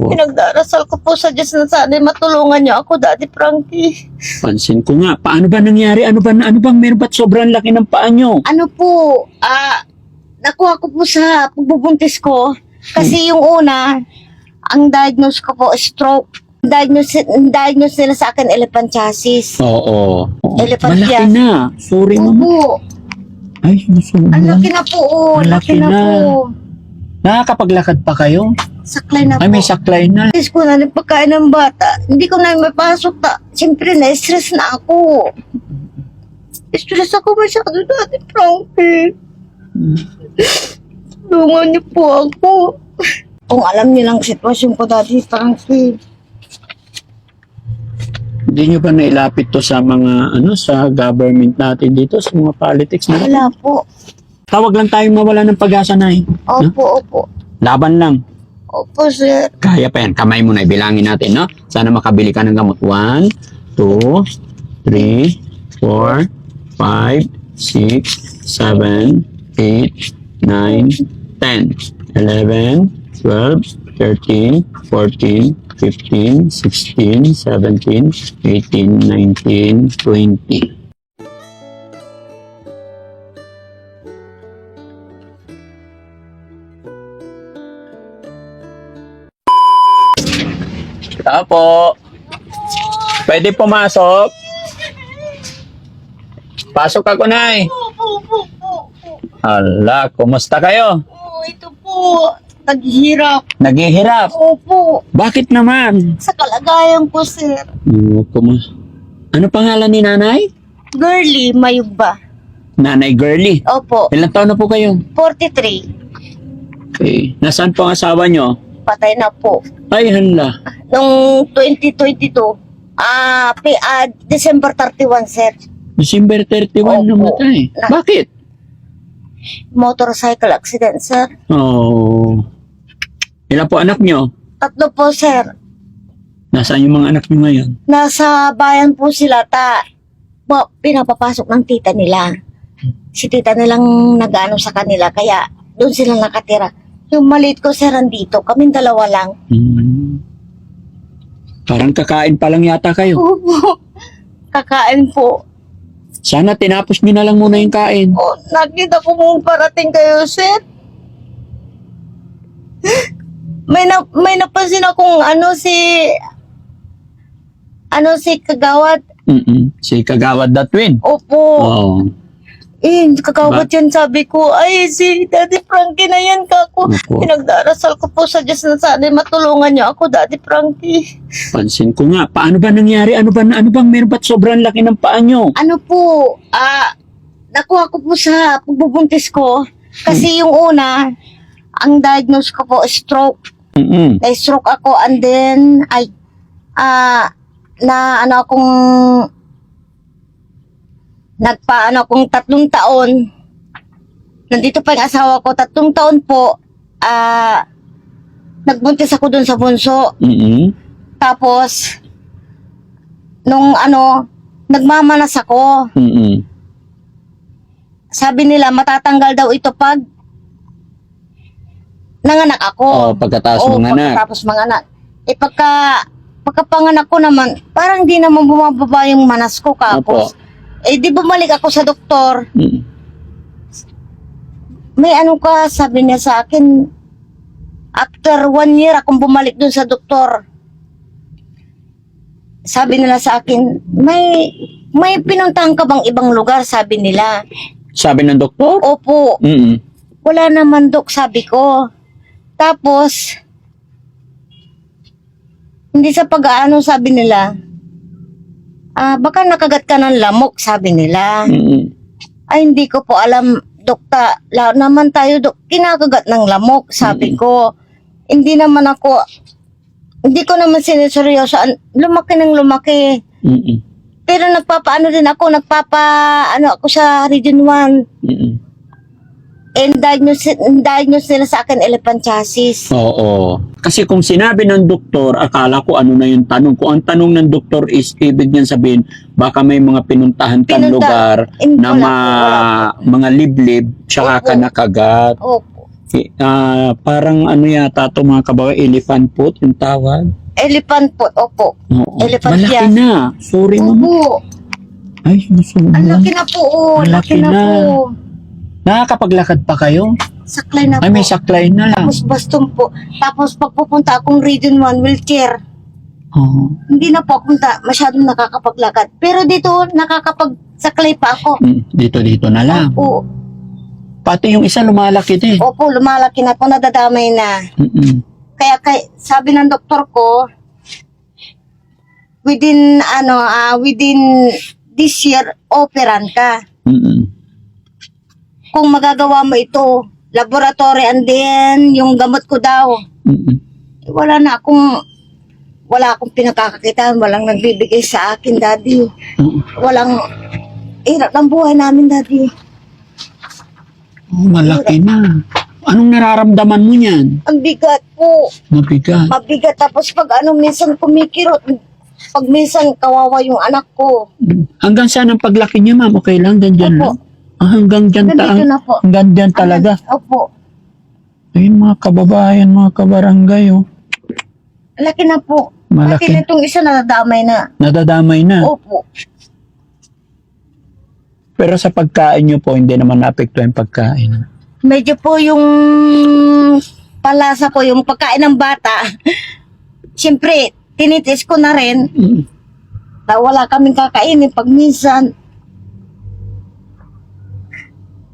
Opo. Pinagdarasal ko po sa Diyos na sana matulungan niyo ako, Daddy Frankie. Pansin ko nga. Paano ba nangyari? Ano ba ano bang meron ba't sobrang laki ng paa nyo? Ano po, ah, nakuha ko po sa pagbubuntis ko. Kasi yung una, ang diagnose ko po, stroke. Diagnose, diagnose nila sa akin, elephantiasis. Oo. Oo. Elephant Malaki yan. na. Sorry naman. Opo, Ay, ang nasubra. laki na po, oh, Ang laki laki na, na. po. Nakakapaglakad pa kayo? Saklay na Ay, po. may saklay na. Stress ko na pagkain ng bata. Hindi ko na mapasok ta. Siyempre, na-stress na ako. Stress ako masyado dati, Frankie. Tulungan niyo po ako. Kung alam niyo lang sitwasyon ko dati, Frankie. Hindi nyo ba nailapit to sa mga, ano, sa government natin dito, sa mga politics na? Wala po. Tawag lang tayong mawala ng pag-asa na eh. Opo, opo. Laban lang. Opo, sir. Kaya pa yan. Kamay mo na ibilangin natin, no? Sana makabili ka ng gamot. 1, 2, 3, 4, 5, 6, 7, 8, 9, 10, 11, 12, 13, 14, 15, 16, 17, 18, 19, 20. Tapo. Pwede pumasok? Pasok ako, Nay. Hala, kumusta kayo? Oh, ito po. Naghihirap. Naghihirap. Opo. Bakit naman? Sa kalagayan ko, sir. Oh, kumus ano pangalan ni nanay? Girly, mayug ba? Nanay Girly. Opo. Ilang taon na po kayo? 43. Okay. Nasaan po ang asawa nyo? Patay na po. Ay, hala. Noong 2022, ah, pi- ah, December 31, sir. December 31 Opo. namatay. Na- Bakit? Motorcycle accident, sir. Oh. Ilan po anak nyo? Tatlo po, sir. Nasaan yung mga anak nyo ngayon? Nasa bayan po sila, ta, ba, pinapapasok ng tita nila. Si tita nilang nag-ano sa kanila, kaya doon sila nakatira. Yung maliit ko, sir, andito. Kaming dalawa lang. Hmm. Parang kakain pa lang yata kayo. Opo. Kakain po. Sana tinapos nyo na lang muna yung kain. Oh, nakita ko mong parating kayo, sir. May na, may napansin akong ano si ano si Kagawad. Mm-mm. Si Kagawad the Twin. Opo. Oo. Eh, Kagawad yan sabi ko. Ay, si Daddy Frankie na yan kako. Opo. Pinagdarasal ko po sa Diyos na sana matulungan niyo ako, Daddy Frankie. Pansin ko nga. Paano ba nangyari? Ano ba ano bang meron ba't sobrang laki ng paa nyo? Ano po, ah, nakuha ko po sa pagbubuntis ko. Kasi yung una, ang diagnose ko po, stroke. Mm-mm. na-stroke ako and then ay ah na ano akong nagpa ano akong tatlong taon nandito pa yung asawa ko tatlong taon po ah nagbuntis ako dun sa bunso Mm-mm. tapos nung ano nagmamanas ako Mm-mm. sabi nila matatanggal daw ito pag nanganak ako Oh, pagkatapos Oo, ng anak. pagkatapos mga anak. Eh pagka, pagkapanganak ko naman, parang di naman bumababa yung manas ko kapos. Eh di bumalik ako sa doktor. Mm. May ano ka, sabi niya sa akin, after one year akong bumalik dun sa doktor. Sabi nila sa akin, may may pinuntahan ka bang ibang lugar? Sabi nila. Sabi ng doktor? Opo, Mm-mm. wala naman dok, sabi ko. Tapos, hindi sa pag-aano sabi nila, ah, baka nakagat ka ng lamok, sabi nila. Mm-mm. Ay, hindi ko po alam, dokta, la naman tayo, dok, kinakagat ng lamok, sabi ko. Hindi naman ako, hindi ko naman siniseryoso, An- lumaki ng lumaki. Mm-mm. Pero nagpapaano din ako, nagpapa, ano ako sa Region 1. Mm-mm. And diagnose, diagnose nila sa akin elephantiasis. Oo. Kasi kung sinabi ng doktor, akala ko ano na yung tanong. Kung ang tanong ng doktor is, ibig niyan sabihin, baka may mga pinuntahan kang Pinunta- lugar na ma, mga liblib, tsaka Opo. ka nakagat. Opo. Ah, parang ano yata ito mga kababayan, elephant foot yung tawag. Elephant po, opo. Oo. Elephant Malaki yan. na. Sorry mo. Opo. Ay, nasubo. Ang laki na po, oh. Ang Laki, laki na, na. po. Nakakapaglakad pa kayo? Saklay na Ay, po. may saklay na. Tapos baston po. Tapos pag pupunta akong Region 1 wheelchair, Oo. hindi na po punta, masyadong nakakapaglakad. Pero dito, nakakapagsaklay pa ako. Mm, Dito, dito na lang. Opo. Pati yung isa lumalaki din. Opo, lumalaki na po, nadadamay na. Mm-mm. Kaya kay, sabi ng doktor ko, within, ano, ah, within this year, operan ka. Mm-mm. Kung magagawa mo ito, laboratory and then yung gamot ko daw. Mm-mm. Eh, Wala na akong, wala akong pinakakakitaan, walang nagbibigay sa akin, daddy. Oo. Walang, hirap ng buhay namin, daddy. Oh, malaki na. Anong nararamdaman mo niyan? Ang bigat po. Mabigat. Mabigat. Tapos pag ano, minsan kumikirot. Pag minsan kawawa yung anak ko. Mm. Hanggang saan ang paglaki niya, ma'am? Okay lang, ganyan Opo. lang? Ah, hanggang dyan, ta- Nandito na po. hanggang dyan talaga. Opo. Ayun, mga kababayan, mga kabarangay, oh. Laki na po. Malaki. Laki na itong isa nadadamay na. Nadadamay na. Opo. Pero sa pagkain niyo po, hindi naman naapekto yung pagkain. Medyo po yung palasa ko, yung pagkain ng bata. Siyempre, tinitis ko na rin Mm. na wala kaming kakainin pag minsan.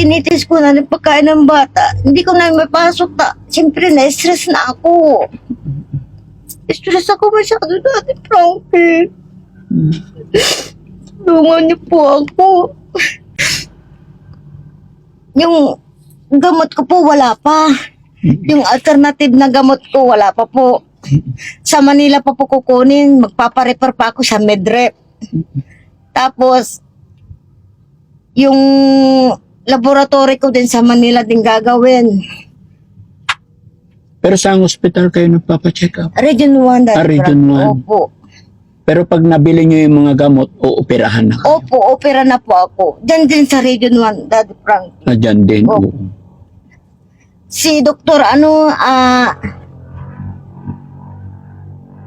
Tinitis ko na rin pagkain ng bata. Hindi ko na may pasok na. Siyempre, na-stress na ako. Stress ako masyado dati, Frankie. Mm. Tulungan niyo po ako. Yung gamot ko po, wala pa. Yung alternative na gamot ko, wala pa po. Sa Manila pa po kukunin, magpaparefer pa ako sa Medrep. Tapos, yung laboratory ko din sa Manila din gagawin. Pero saan hospital kayo nagpapacheck up? Region 1. Daddy Ah, Region Frank. 1. Opo. Pero pag nabili niyo yung mga gamot, uoperahan na kayo. Opo, opera na po ako. Diyan din sa Region 1, Daddy Frank. Na dyan din. Opo. oo. Si doktor, ano, ah...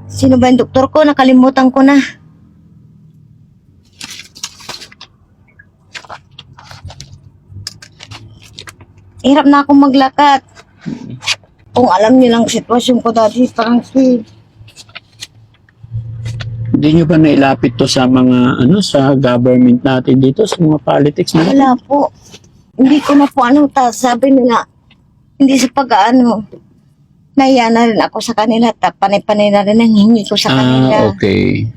sino ba yung doktor ko? Nakalimutan ko na. Hirap na akong maglakad. Kung alam niyo lang sitwasyon ko dati, Frankie. Hindi niyo ba nailapit to sa mga, ano, sa government natin dito, sa mga politics natin? Wala po. Hindi ko na po anong ta. Sabi nila, hindi sa pag-ano. Naiya na rin ako sa kanila. Ta, panay-panay na rin ang hingi ko sa kanila. Ah, okay.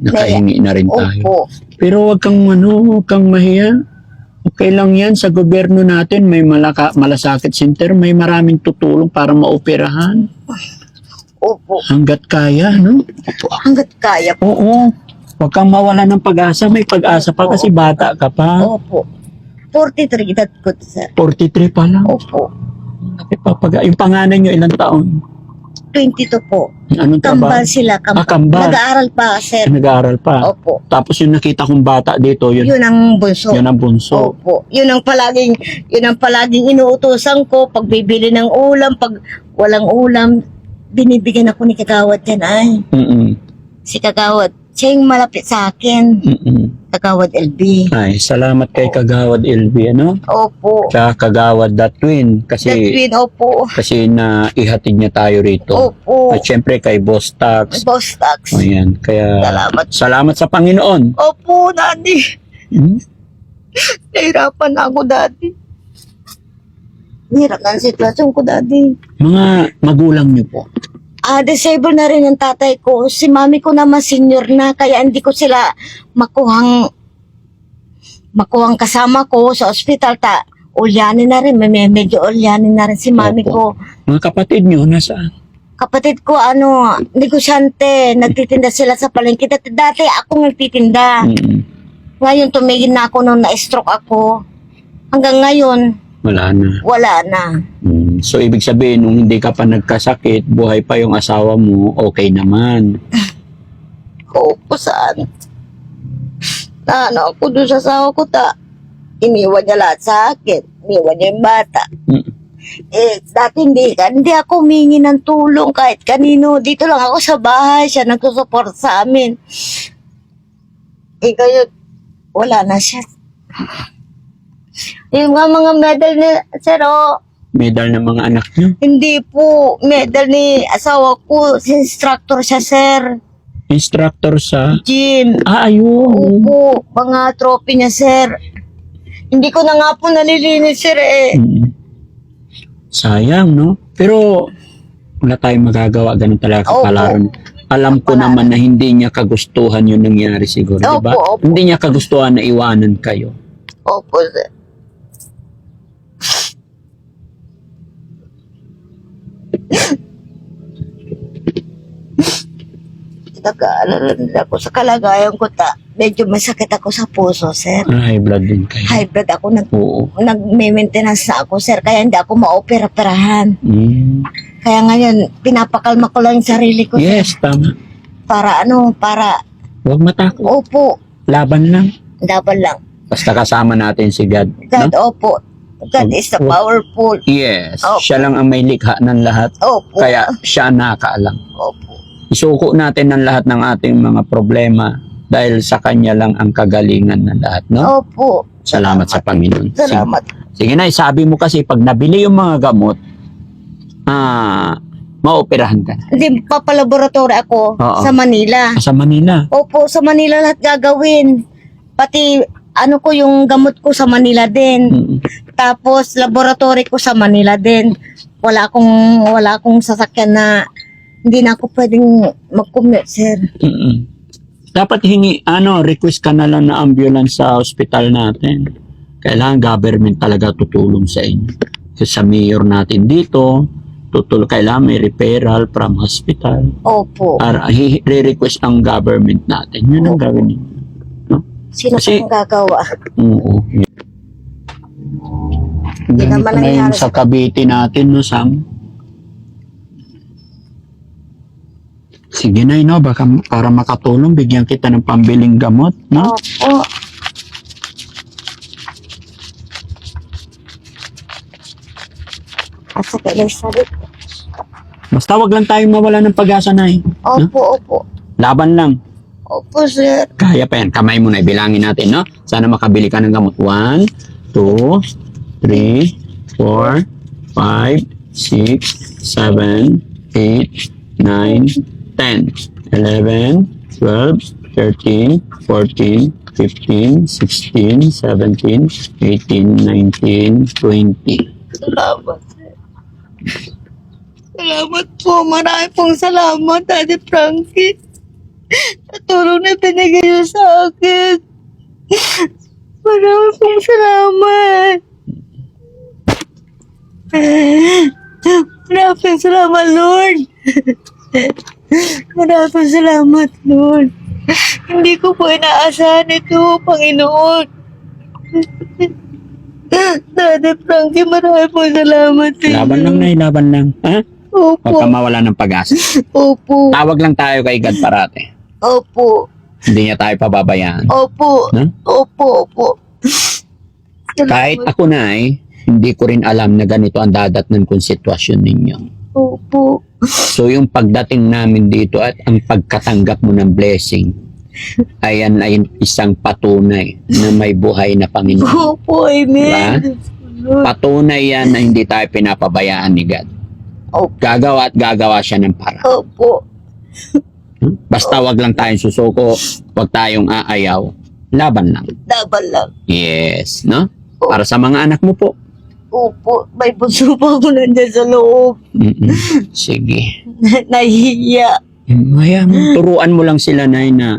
Nakahingi na rin tayo. Opo. Pero wag kang ano, wag kang mahiya. Okay lang yan sa gobyerno natin, may malaka, malasakit center, may maraming tutulong para maoperahan. Opo. Hanggat kaya, no? Hanggat kaya po. Oo. Wag kang mawala ng pag-asa, may pag-asa pa kasi bata ka pa. Opo. 43 edad ko, sir. 43 pa lang. Opo. Nakipapag- yung panganay nyo ilang taon? 22 po. Anong trabaho? Kambal sila. Kambal. Ah, kambal. Nag-aaral pa, sir. Nag-aaral pa. Opo. Tapos yung nakita kong bata dito, yun, Yun ang bunso. yun ang bunso. Opo. Yun ang palaging, yun ang palaging inuutosan ko pag bibili ng ulam, pag walang ulam, binibigyan ako ni Kagawad yan ay. Mm-mm. Si Kagawad, siya yung malapit sa akin. Mm-mm. Kagawad LB. Ay, salamat kay Kagawad LB, ano? Opo. Sa Kagawad that twin. Kasi, That opo. kasi na ihatid niya tayo rito. Opo. At syempre kay Boss Tax. Boss Tax. Ayan, kaya Salamat. salamat sa Panginoon. Opo, daddy. Hmm? Nahirapan na ako, daddy. Hirap na ang sitwasyon ko, daddy. Mga magulang niyo po. Ah, disable na rin ang tatay ko. Si mami ko naman senior na, kaya hindi ko sila makuhang makuhang kasama ko sa ospital. Ta, ulyanin na rin, may medyo ulyanin na rin si mami Opo. ko. Mga kapatid niyo, nasaan? Kapatid ko, ano, negosyante, nagtitinda sila sa palengke. Dati, dati ako nagtitinda. Mm-mm. Ngayon, tumigil na ako nung na-stroke ako. Hanggang ngayon, Wala na. wala na. Mm. So, ibig sabihin, nung hindi ka pa nagkasakit, buhay pa yung asawa mo, okay naman. ko kung saan. Na ano ako doon sa asawa ko ta. Iniwan niya lahat sa akin. Iniwan niya yung bata. Mm. Eh, dati hindi, hindi ako humingi ng tulong kahit kanino. Dito lang ako sa bahay, siya nagsusupport sa amin. Eh, ngayon, wala na siya. Yung nga mga medal ni Sir, oh, Medal ng mga anak niyo. hindi po medal ni asawa ko. Instructor siya, Sir. Instructor sa... Gym. Ah, ayun. Opo, mga trophy niya, Sir. Hindi ko na nga po nalilinis, Sir, eh. Mm. Sayang, no? Pero wala tayong magagawa. Ganun talaga Opo. kapalaran. Alam ko naman na hindi niya kagustuhan yung nangyari siguro, di ba? Opo, opo. Hindi niya kagustuhan na iwanan kayo. Opo, Sir. Nag-aalala din ako sa kalagayan ko ta. Medyo masakit ako sa puso, sir. Ah, high blood din kayo. High blood ako. Nag, Oo. nag-maintenance na ako, sir. Kaya hindi ako ma-opera-perahan. Mm. Kaya ngayon, pinapakalma ko lang yung sarili ko, sir. Yes, tama. Para ano, para, Huwag matakot. opo, Laban lang. dapat lang. Basta kasama natin si God. God, No? opo. God is the powerful. Yes. Opo. Siya lang ang may likha ng lahat. Opo. Kaya siya nakakaalam. Opo. Isuko natin ng lahat ng ating mga problema dahil sa Kanya lang ang kagalingan ng lahat. No? Opo. Salamat sa Panginoon. Salamat. Sige na, sabi mo kasi pag nabili yung mga gamot, ah, maoperahan ka na. Hindi, papalaboratory ako Oo. sa Manila. Sa Manila. Opo, sa Manila lahat gagawin. Pati, ano ko, yung gamot ko sa Manila din. Mm. Tapos, laboratory ko sa Manila din. Wala akong, wala akong sasakyan na hindi na ako pwedeng mag-commute, sir. Mm-mm. Dapat hingi, ano, request ka na lang na ambulance sa hospital natin. Kailangan government talaga tutulong sa inyo. Kasi sa mayor natin dito, tutulong, kailangan may referral from hospital. Opo. Para re-request ang government natin. Yun ang gawin ninyo. Sino kasi- pang gagawa? Oo. Hindi naman na yung sa Cavite natin, no, Sam? Sige na, no, baka para makatulong, bigyan kita ng pambiling gamot, no? Opo. At sa kailangan Basta wag lang tayong mawala ng pag-asa na eh. Opo, opo. Laban lang. Opo, sir. Kaya pa yan. Kamay mo na, bilangin natin, no? Sana makabili ka ng gamot. 1, 2, 3, 4, 5, 6, 7, 8, 9, 10, 11, 12, 13, 14, 15, 16, 17, 18, 19, 20. Salamat, sir. Salamat po. Marami pong salamat, Daddy Frankie. Sa tulong na binigay niyo sa akin. Marami pong salamat. Maraming salamat, Lord. Maraming salamat, Lord. Hindi ko po inaasahan ito, Panginoon. Daddy Frankie, marami pong salamat sa inyo. Laban lang na, laban lang. Ha? Huwag Opo. ka mawala ng pag-asa. Opo. Tawag lang tayo kay God parate. Opo. Hindi niya tayo pababayaan. Opo. No? Opo. Opo. Kahit ako na eh, hindi ko rin alam na ganito ang dadatnan kong sitwasyon ninyo. Opo. So yung pagdating namin dito at ang pagkatanggap mo ng blessing, ayan ay isang patunay na may buhay na Panginoon. Opo. Amen. Patunay yan na hindi tayo pinapabayaan ni God. Opo. Gagawa at gagawa siya ng para. Opo. Basta wag lang tayong susuko, wag tayong aayaw. Laban lang. Daban lang. Yes, no? Para sa mga anak mo po. Opo. May bunso pa ako nandiyan sa loob. Mm-mm. Sige. Nahihiya. Maya mo, turuan mo lang sila nay na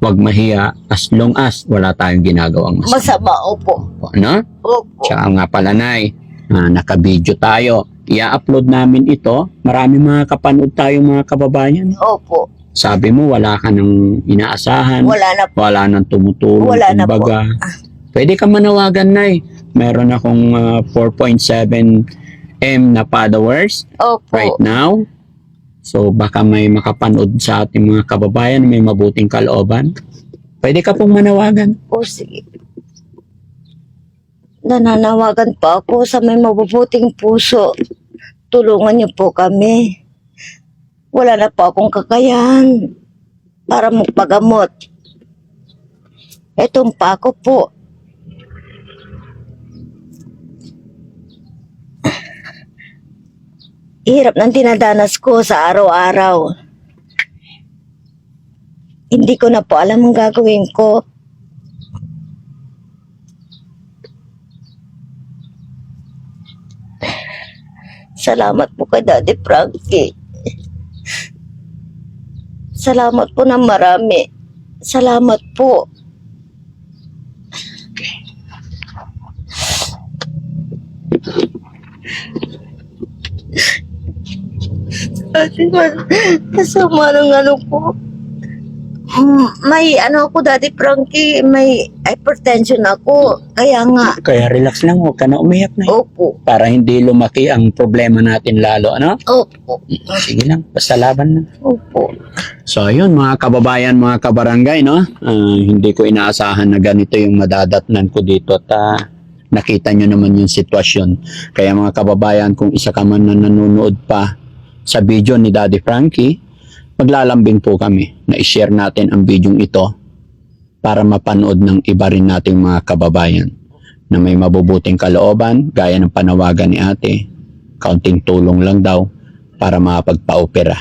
wag mahiya as long as wala tayong ginagawang masama. Masama. Opo. Ano? Opo. Tsaka nga pala nay, ah, naka-video tayo. I-upload namin ito. Marami mga kapanood tayong mga kababayan. Opo. Sabi mo wala ka nang inaasahan. Wala na po. Wala nang tumutulong. Wala na po. kumbaga. Pwede ka manawagan nay. Meron akong ah, 4.7 M na followers Opo. right now. So baka may makapanood sa ating mga kababayan may mabuting kalooban. Pwede ka pong manawagan. O sige. nananawagan pa ako sa may mabubuting puso. Tulungan niyo po kami. Wala na po akong kakayahan para magpagamot. Etong pa ako po. Hirap ng tinadanas ko sa araw-araw. Hindi ko na po alam ang gagawin ko. Salamat po kay Daddy Frankie. Salamat po ng marami. Salamat po. Ate, kasama ng ano ko. Mm, May ano ako, Daddy Frankie, may hypertension ako. Kaya nga, Kaya relax lang, huwag ka na umiyak na. opo, Para hindi lumaki ang problema natin lalo, ano? opo, Sige lang, basta laban na. opo. So ayun mga kababayan, mga kabarangay, no? Ah, hindi ko inaasahan na ganito yung madadatnan ko dito at ah, nakita nyo naman yung sitwasyon. Kaya mga kababayan, kung isa ka man na nanonood pa sa video ni Daddy Frankie, maglalambing po kami na i-share natin ang video ito para mapanood ng iba rin nating mga kababayan na may mabubuting kalooban gaya ng panawagan ni ate. Kaunting tulong lang daw para makapagpa-opera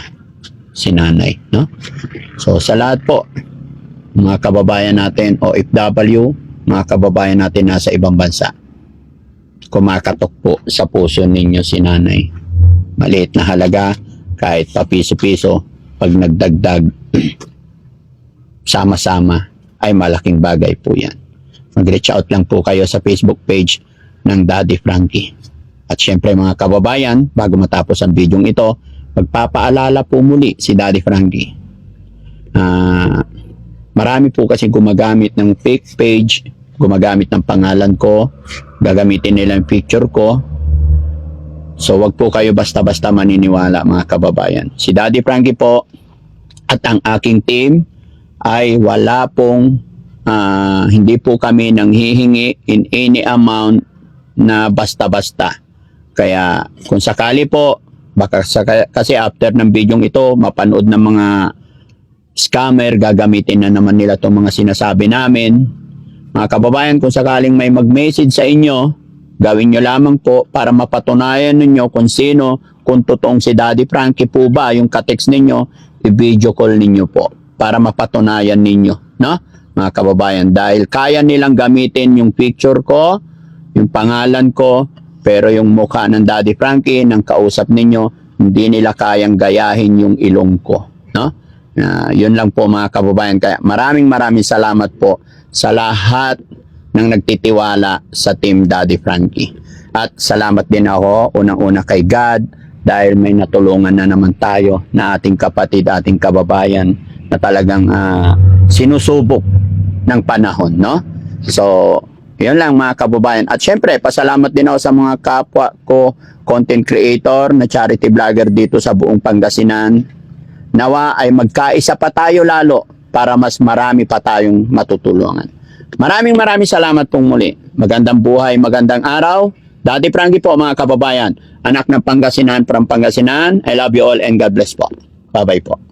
si nanay, no? So sa lahat po, mga kababayan natin OFW, mga kababayan natin nasa ibang bansa, kumakatok po sa puso ninyo si nanay. Maliit na halaga, kahit pa piso-piso, pag nagdagdag, sama-sama, ay malaking bagay po yan. Mag-reach out lang po kayo sa Facebook page ng Daddy Frankie. At syempre mga kababayan, bago matapos ang video ito, magpapaalala po muli si Daddy Frankie. Ah, marami po kasi gumagamit ng fake page, gumagamit ng pangalan ko, gagamitin nila yung picture ko. So wag po kayo basta-basta maniniwala mga kababayan. Si Daddy Frankie po at ang aking team ay wala pong ah, hindi po kami nang hihingi in any amount na basta-basta. Kaya kung sakali po, baka saka- kasi after ng video ito, mapanood ng mga scammer, gagamitin na naman nila itong mga sinasabi namin. Mga kababayan, kung sakaling may mag-message sa inyo, gawin nyo lamang po para mapatunayan ninyo kung sino, kung totoong si Daddy Frankie po ba, yung katext ninyo, i-video call ninyo po para mapatunayan ninyo, no? Mga kababayan, dahil kaya nilang gamitin yung picture ko, yung pangalan ko, pero yung mukha ng Daddy Frankie, ng kausap ninyo, hindi nila kayang gayahin yung ilong ko, no? Na yun lang po mga kababayan. Kaya maraming maraming salamat po sa lahat ng nagtitiwala sa Team Daddy Frankie. At salamat din ako unang-una kay God dahil may natulungan na naman tayo na ating kapatid, ating kababayan na talagang ah, sinusubok ng panahon, no? So, yun lang mga kababayan. At syempre, pasalamat din ako sa mga kapwa ko content creator na charity vlogger dito sa buong Pangasinan. Nawa ay magkaisa pa tayo lalo para mas marami pa tayong matutulungan. Maraming maraming salamat pong muli. Magandang buhay, magandang araw. Daddy Frankie po mga kababayan. Anak ng Pangasinan from Pangasinan. I love you all and God bless po. Bye-bye po.